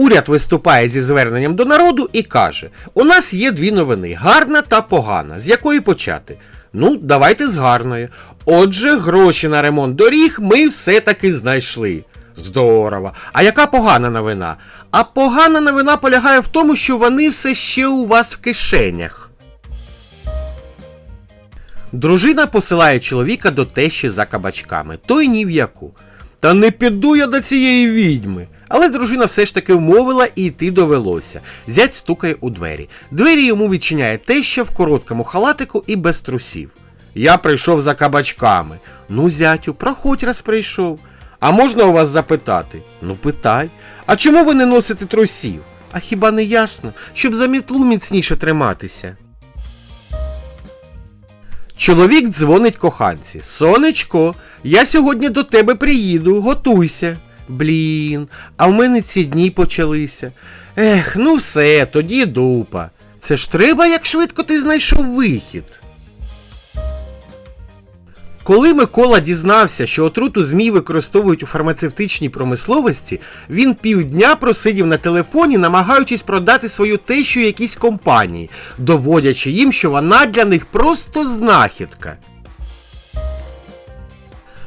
Уряд виступає зі зверненням до народу і каже: у нас є дві новини: гарна та погана. З якої почати? Ну, давайте з гарної. Отже, гроші на ремонт доріг ми все-таки знайшли. Здорово. А яка погана новина? А погана новина полягає в тому, що вони все ще у вас в кишенях. Дружина посилає чоловіка до тещі за кабачками, той ні в яку. Та не піду я до цієї відьми. Але дружина все ж таки вмовила і йти довелося. Зять стукає у двері. Двері йому відчиняє теща в короткому халатику і без трусів. Я прийшов за кабачками. Ну, зятю, проходь раз прийшов. А можна у вас запитати? Ну, питай. А чому ви не носите трусів? А хіба не ясно, щоб за мітлу міцніше триматися? Чоловік дзвонить коханці. Сонечко, я сьогодні до тебе приїду, готуйся. Блін, а в мене ці дні почалися. Ех, ну все, тоді дупа. Це ж треба, як швидко ти знайшов вихід. Коли Микола дізнався, що отруту змій використовують у фармацевтичній промисловості, він півдня просидів на телефоні, намагаючись продати свою тещу якійсь компанії, доводячи їм, що вона для них просто знахідка.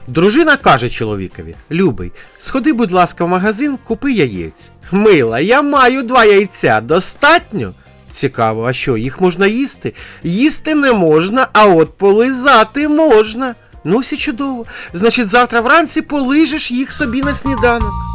Дружина каже чоловікові: Любий, сходи, будь ласка, в магазин, купи яєць. Мила, я маю два яйця, достатньо? Цікаво, а що, їх можна їсти? Їсти не можна, а от полизати можна. Ну, все чудово. Значить, завтра вранці полижеш їх собі на сніданок.